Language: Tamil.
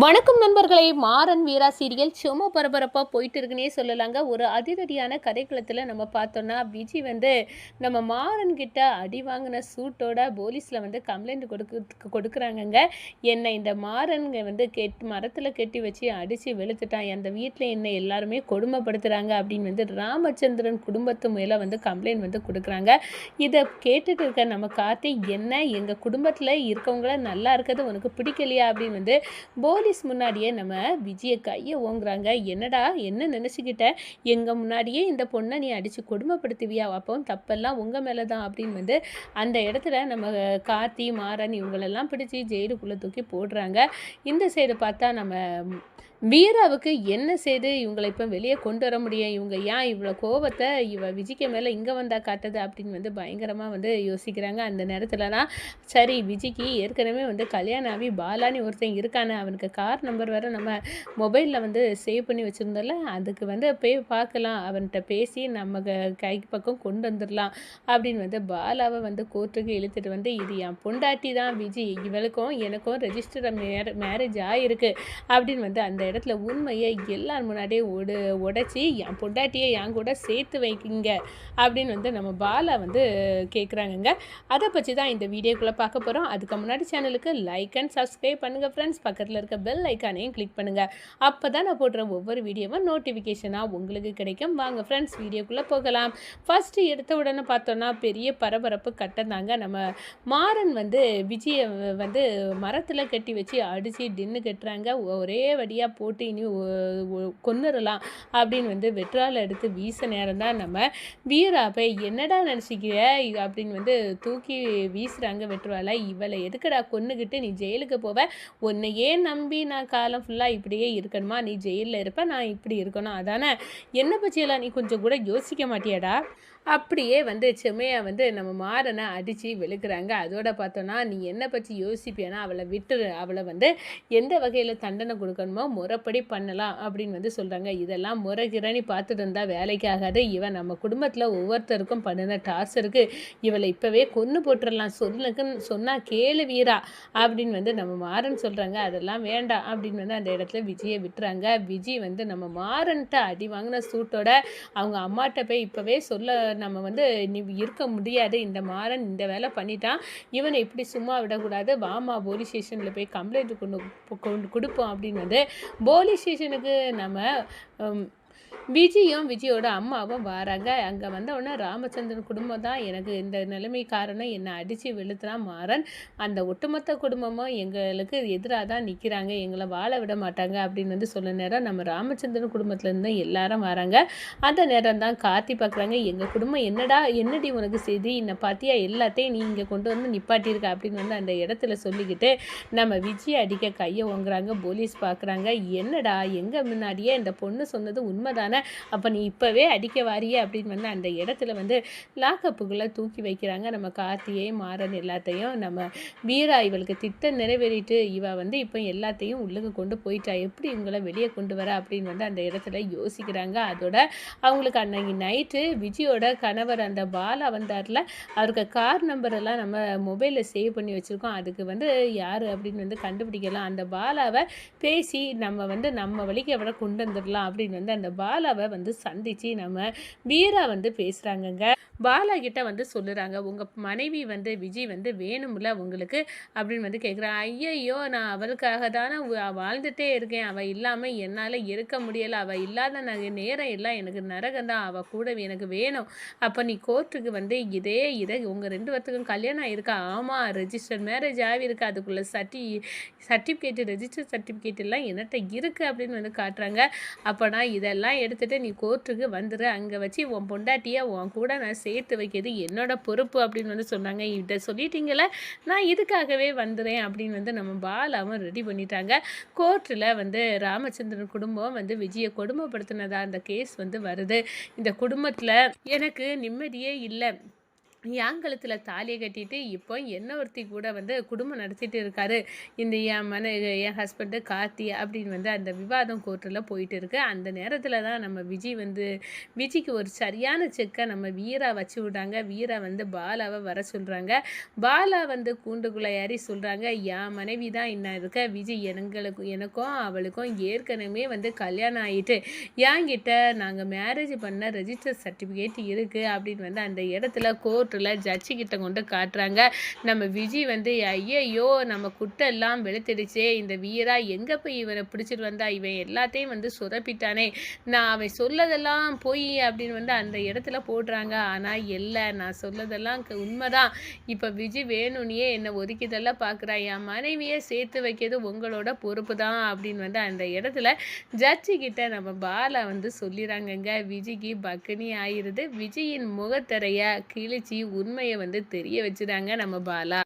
வணக்கம் நண்பர்களே மாறன் வீரா சீரியல் சும்மா பரபரப்பாக போயிட்டு இருக்குன்னே சொல்லலாங்க. ஒரு அதிரடியான கதைக்களத்தில் நம்ம பார்த்தோன்னா விஜய் வந்து நம்ம மாறன் கிட்ட அடி வாங்கின சூட்டோட போலீஸில் வந்து கம்ப்ளைண்ட் கொடுக்க கொடுக்குறாங்கங்க. என்னை இந்த மாறன்க வந்து கெட் மரத்தில் கெட்டி வச்சு அடித்து வெளுத்துட்டான். அந்த வீட்டில் என்னை எல்லாருமே கொடுமைப்படுத்துகிறாங்க அப்படின்னு வந்து ராமச்சந்திரன் குடும்பத்து மேலே வந்து கம்ப்ளைண்ட் வந்து கொடுக்குறாங்க. இதை கேட்டுட்டு இருக்க நம்ம கார்த்தி என்ன? எங்கள் குடும்பத்தில் இருக்கவங்கள நல்லா இருக்கிறது உனக்கு பிடிக்கலையா? அப்படின்னு வந்து போலீஸ் முன்னாடியே நம்ம விஜய கையை ஓங்குறாங்க. என்னடா என்ன நினச்சிக்கிட்ட? எங்கள் முன்னாடியே இந்த பொண்ணை நீ அடித்து கொடுமைப்படுத்துவியா? அப்போ தப்பெல்லாம் உங்கள் மேலே தான் அப்படின்னு வந்து அந்த இடத்துல நம்ம கார்த்தி மாறன் இவங்களெல்லாம் பிடிச்சி ஜெயிலுக்குள்ளே தூக்கி போடுறாங்க. இந்த சைடு பார்த்தா நம்ம வீராவுக்கு என்ன செய்து இவங்களை இப்போ வெளியே கொண்டு வர முடியும்? இவங்க ஏன் இவ்வளோ கோவத்தை இவ விஜய்க்கு மேலே இங்கே வந்தால் காட்டுது அப்படின்னு வந்து பயங்கரமாக வந்து யோசிக்கிறாங்க. அந்த நேரத்துலலாம் சரி விஜய்க்கு ஏற்கனவே வந்து கல்யாணம் ஆகி பாலானி ஒருத்தன் இருக்கானே அவனுக்கு கார் நம்பர் வேறு நம்ம மொபைலில் வந்து சேவ் பண்ணி வச்சுருந்தோம்ல அதுக்கு வந்து போய் பார்க்கலாம். அவன்கிட்ட பேசி நம்ம க- கை பக்கம் கொண்டு வந்துடலாம் அப்படின்னு வந்து பாலாவை வந்து கோர்ட்டுக்கு இழுத்துட்டு வந்து இது என் பொண்டாட்டி தான் விஜய் இவளுக்கும் எனக்கும் ரெஜிஸ்டர் மேரே மேரேஜ் ஆகிருக்கு அப்படின்னு வந்து அந்த இடத்துல உண்மையை எல்லார் முன்னாடியே உடு உடச்சி என் பொண்டாட்டியை என் கூட சேர்த்து வைக்கிங்க அப்படின்னு வந்து நம்ம பாலா வந்து கேட்குறாங்கங்க அதை பற்றி தான் இந்த வீடியோக்குள்ளே பார்க்க போகிறோம் அதுக்கு முன்னாடி சேனலுக்கு லைக் அண்ட் சப்ஸ்கிரைப் பண்ணுங்கள் ஃப்ரெண்ட்ஸ் பக்கத்தில் இருக்க பெல் ஐக்கானையும் கிளிக் பண்ணுங்கள் அப்போ தான் நான் போடுற ஒவ்வொரு வீடியோவும் நோட்டிஃபிகேஷனாக உங்களுக்கு கிடைக்கும். வாங்க ஃப்ரெண்ட்ஸ் வீடியோக்குள்ளே போகலாம். ஃபஸ்ட்டு எடுத்த உடனே பார்த்தோன்னா பெரிய பரபரப்பு கட்டந்தாங்க நம்ம மாறன் வந்து விஜயை வந்து மரத்தில் கட்டி வச்சு அடித்து டின்னு கட்டுறாங்க. ஒரே வடியாக போட்டு இனி கொன்னுடலாம் அப்படின்னு வந்து வெற்றால் எடுத்து வீச நேரம் தான் நம்ம வீராப்பை என்னடா நினச்சிக்கிற? அப்படின்னு வந்து தூக்கி வீசுகிறாங்க வெற்றுவாலை இவளை எதுக்குடா கொன்னுக்கிட்டு நீ ஜெயிலுக்கு போவ? உன்னையே நம்பி நான் காலம் ஃபுல்லாக இப்படியே இருக்கணுமா? நீ ஜெயிலில் இருப்ப நான் இப்படி இருக்கணும். அதானே? என்னை பற்றியெல்லாம் நீ கொஞ்சம் கூட யோசிக்க மாட்டியாடா? அப்படியே வந்து செம்மையாக வந்து நம்ம மாறனை அடித்து வெளுக்கிறாங்க. அதோட பார்த்தோன்னா நீ என்னை பற்றி யோசிப்பியானா அவளை விட்டுரு அவளை வந்து எந்த வகையில் தண்டனை கொடுக்கணுமோ முறைப்படி பண்ணலாம் அப்படின்னு வந்து சொல்கிறாங்க இதெல்லாம் முறைகிறனி பார்த்துட்டு இருந்தால் வேலைக்கு ஆகாது. இவன் நம்ம குடும்பத்தில் ஒவ்வொருத்தருக்கும் பண்ணின டார்ச்சருக்கு இவளை இப்போவே கொன்று போட்டுடலாம் சொல்லுக்குன்னு சொன்னால் கேளு வீரா அப்படின்னு வந்து நம்ம மாறன் சொல்கிறாங்க அதெல்லாம் வேண்டாம் அப்படின்னு வந்து அந்த இடத்துல விஜயை விட்டுறாங்க. விஜய் வந்து நம்ம மாறன்ட்ட அடி வாங்கின சூட்டோட அவங்க அம்மாட்ட போய் இப்போவே சொல்ல நம்ம வந்து இருக்க முடியாது இந்த மாறன் இந்த வேலை பண்ணிட்டான் இவனை இப்படி சும்மா விடக்கூடாது வாமா போலீஸ் ஸ்டேஷனில் போய் கம்ப்ளைண்ட் கொண்டு கொண்டு கொடுப்போம் அப்படின்னு வந்து போலீஸ் ஸ்டேஷனுக்கு நம்ம விஜயும் விஜயோட அம்மாவும் வராங்க. அங்கே வந்த உடனே ராமச்சந்திரன் குடும்பம் தான். எனக்கு இந்த நிலைமை காரணம். என்னை அடித்து வெளுத்துனா மாறன். அந்த ஒட்டுமொத்த குடும்பமும் எங்களுக்கு எதிராக தான் நிற்கிறாங்க எங்களை வாழ விட மாட்டாங்க அப்படின்னு வந்து சொல்ல நேரம் நம்ம ராமச்சந்திரன் குடும்பத்துலேருந்து எல்லாரும் வராங்க. அந்த நேரம் தான் கார்த்தி பார்க்குறாங்க எங்கள் குடும்பம் என்னடா? என்னடி உனக்கு செய்தி? என்னை பார்த்தியா எல்லாத்தையும் நீ இங்கே கொண்டு வந்து நிப்பாட்டியிருக்க அப்படின்னு வந்து அந்த இடத்துல சொல்லிக்கிட்டு நம்ம விஜய் அடிக்க கையை ஓங்குறாங்க. போலீஸ் பார்க்குறாங்க என்னடா? எங்கே முன்னாடியே இந்த பொண்ணு சொன்னது உண்மைதானே? அப்போ நீ இப்போவே அடிக்க வாரியே அப்படின்னு வந்து அந்த இடத்துல வந்து லாக்கப்புகளை தூக்கி வைக்கிறாங்க. நம்ம கார்த்தியை மாறன் எல்லாத்தையும். நம்ம வீரா இவளுக்கு திட்டம் நிறைவேறிட்டு இவ வந்து இப்போ எல்லாத்தையும் உள்ளுக்கு கொண்டு போயிட்டா. எப்படி இவங்கள வெளியே கொண்டு வர அப்படின்னு வந்து அந்த இடத்துல யோசிக்கிறாங்க. அதோட அவங்களுக்கு அன்னைக்கு நைட்டு விஜயோட கணவர் அந்த பாலா வந்தார்ல அவருக்கு கார் நம்பர் எல்லாம் நம்ம மொபைலில் சேவ் பண்ணி வச்சுருக்கோம். அதுக்கு வந்து யார் அப்படின்னு வந்து கண்டுபிடிக்கலாம். அந்த பாலாவை பேசி நம்ம வந்து நம்ம வழிக்கு அவரை கொண்டு வந்துடலாம் அப்படின்னு வந்து அந்த பாலாவை வந்து சந்தித்து நம்ம வீரா வந்து பேசுகிறாங்கங்க பாலா கிட்ட வந்து சொல்லுறாங்க உங்கள் மனைவி வந்து விஜய் வந்து வேணும்ல உங்களுக்கு? அப்படின்னு வந்து கேட்குறான் ஐயையோ நான் அவளுக்காக தானே வாழ்ந்துட்டே இருக்கேன். அவள் இல்லாமல் என்னால் இருக்க முடியலை. அவள் இல்லாத நேரம் எல்லாம் எனக்கு நரகம் தான். அவள் கூட எனக்கு வேணும். அப்போ நீ கோர்ட்டுக்கு வந்து இதே இதை உங்கள் ரெண்டு பேர்த்துக்கும் கல்யாணம் ஆயிருக்கா? ஆமாம் ரெஜிஸ்டர் மேரேஜ் ஆகிருக்கு அதுக்குள்ளே சர்டி சர்டிஃபிகேட்டு ரெஜிஸ்டர் சர்டிஃபிகேட் எல்லாம் என்னட்ட இருக்குது அப்படின்னு வந்து காட்டுறாங்க. அப்போனா இதெல்லாம் எடுத்துகிட்டு நீ கோர்ட்டுக்கு வந்துடு அங்கே வச்சு உன் பொண்டாட்டியை உன் கூட நான் சேர்த்து வைக்கிறது என்னோட பொறுப்பு அப்படின்னு வந்து சொன்னாங்க. இதை சொல்லிட்டீங்களே நான் இதுக்காகவே வந்துடுறேன் அப்படின்னு வந்து நம்ம பாலாவும் ரெடி பண்ணிட்டாங்க. கோர்ட்டில் வந்து ராமச்சந்திரன் குடும்பம் வந்து விஜயை கொடுமைப்படுத்தினதா அந்த கேஸ் வந்து வருது. இந்த குடும்பத்தில் எனக்கு நிம்மதியே இல்லை. என் கழுத்தில் தாலியை கட்டிட்டு, இப்போ என்ன ஒருத்தி கூட வந்து குடும்பம் நடத்திட்டு இருக்காரு. இந்த என் மன என் ஹஸ்பண்டு கார்த்தி அப்படின்னு வந்து அந்த விவாதம் கோர்ட்டில் போயிட்டு இருக்கு. அந்த நேரத்தில் தான் நம்ம விஜய் வந்து விஜய்க்கு ஒரு சரியான செக்கை நம்ம வீரா வச்சு விடுறாங்க. வீரா வந்து பாலாவை வர சொல்கிறாங்க பாலா வந்து கூண்டுக்குள்ள ஏறி சொல்கிறாங்க "என் மனைவி தான் என்ன இருக்க. விஜய் எங்களுக்கு எனக்கும் அவளுக்கும் ஏற்கனவே வந்து கல்யாணம் ஆகிட்டு என்கிட்ட நாங்கள் மேரேஜ் பண்ண ரெஜிஸ்டர் சர்டிஃபிகேட் இருக்குது அப்படின்னு வந்து அந்த இடத்துல கோர்ட் கோர்ட்ல ஜட்ஜி கிட்ட கொண்டு காட்டுறாங்க. நம்ம விஜய் வந்து, "ஐயையோ! நம்ம குட்டெல்லாம் வெளுத்துடுச்சே. இந்த வீரா எங்கே போய் இவனை பிடிச்சிட்டு வந்தா? இவன் எல்லாத்தையும் வந்து சொதப்பிட்டானே. நான் அவன் சொல்லதெல்லாம் போய் அப்படின்னு வந்து அந்த இடத்துல போடுறாங்க. ஆனால் இல்லை நான் சொல்லதெல்லாம் க உண்மைதான். இப்போ விஜய் வேணும்னே என்னை ஒதுக்கிதெல்லாம் பார்க்குறா. என் மனைவியை சேர்த்து வைக்கிறது உங்களோட பொறுப்பு தான் அப்படின்னு வந்து அந்த இடத்துல ஜட்ஜி கிட்ட நம்ம பாலா வந்து சொல்லிடுறாங்கங்க விஜய்க்கு பக்குனி ஆயிடுது விஜயின் முகத்திரையை கிழிச்சு உண்மையை வந்து தெரிய வச்சுறாங்க நம்ம பாலா.